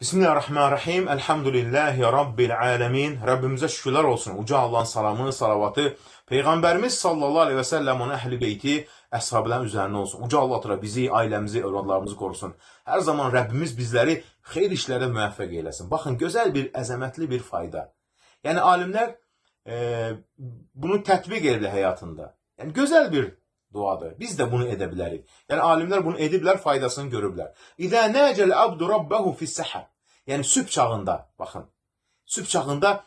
Bismillahirrahmanirrahim. Elhamdülillahi Rabbil alemin. Rabbimize şükürler olsun. Uca Allah'ın salamı, salavatı, Peygamberimiz sallallahu aleyhi ve sellem onun ehli beyti, əshabların üzerine olsun. Uca Allah Teala bizi, ailəmizi, evladlarımızı korusun. Her zaman Rabbimiz bizleri xeyir işlərə müvəffəq eylesin. Bakın güzel bir, əzəmətli bir fayda. Yani alimler e, bunu tətbiq edirlər həyatında. Yani güzel bir duadır. Biz de bunu edebiliriz. Yani alimler bunu ediblər, faydasını görüblər. İzə nəcəl abdu rabbahu fis-səhər. Yani sübh çağında, bakın. Sübh çağında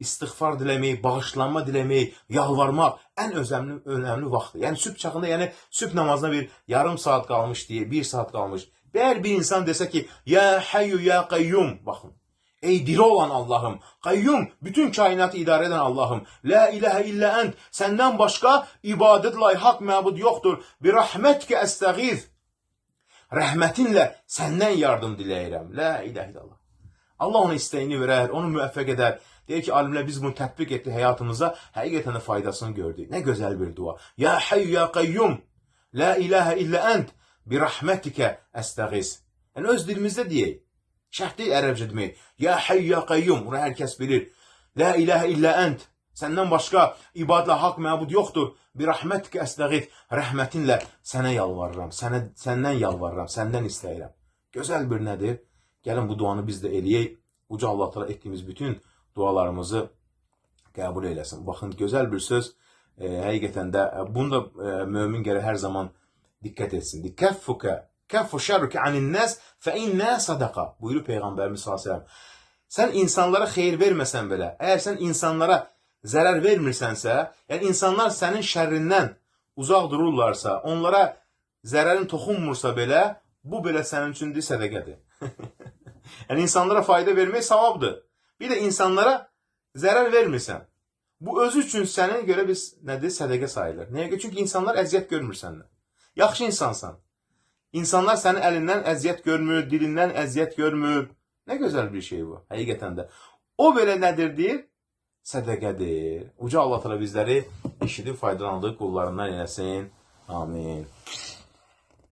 istiğfar diləmək, bağışlanma diləmək, yalvarmaq ən özəmli, önemli vaxtdır. Yani sübh çağında, yani sübh namazına bir yarım saat kalmış diye, bir saat kalmış. Eğer bir insan dese ki, ya hayyu ya kayyum, bakın. Ey diri olan Allah'ım, kayyum, bütün kainatı idare eden Allah'ım. La ilahe illa ent, senden başka ibadet layık hak mabud yoktur. Bir rahmetke estağiz. Rahmetinle senden yardım dileyirəm. La ilahe illallah. Allah ona isteğini verer, onu müvəffəq eder. Deyir ki, alimler biz bunu tətbiq etdik həyatımıza, həqiqətən də faydasını gördük. Ne güzel bir dua. Ya hayyu ya kayyum, la ilahe illa ent, bi rahmetike estağiz. Yani öz dilimizdə deyək. Şərh deyil ərəbcə demək. Ya hayyu ya kayyum, bunu hər kəs bilir. La ilahe illa ent, Səndən başqa ibadətlə haqq məbud yoxdur. Bir rəhmətikə əstəğid, rəhmətinlə sənə yalvarıram, sənə, səndən yalvarıram, səndən istəyirəm. Gözəl bir nədir? Gəlin bu duanı biz də eləyək. Uca Allah Teala etdiyimiz bütün dualarımızı qəbul eyləsin. Baxın, gözəl bir söz. E, həqiqətən də e, bunu da e, mömin gərək hər zaman diqqət etsin. Kəffuka, kəffu şərruka anin nas fe inna sadaqa. Buyurur Peyğəmbərimiz sallallahu. Sən insanlara xeyir verməsən belə, əgər sən insanlara zərər vermirsənsə, yəni insanlar sənin şərrindən uzaq dururlarsa, onlara zərərin toxunmursa belə, bu belə sənin üçün bir sədəqədir. yəni insanlara fayda vermək savabdır. Bir də insanlara zərər vermirsən. Bu özü üçün sənin görə bir nədir? Sədəqə sayılır. Nəyə görə? Çünki insanlar əziyyət görmür səndən. Yaxşı insansan. İnsanlar sənin əlindən əziyyət görmür, dilindən əziyyət görmür. Ne güzel bir şey bu. Həqiqətən də. O belə nədir deyir? Sədəqədir. Uca Allah Teala bizləri eşidib faydalandığı qullarından eləsin. Amin.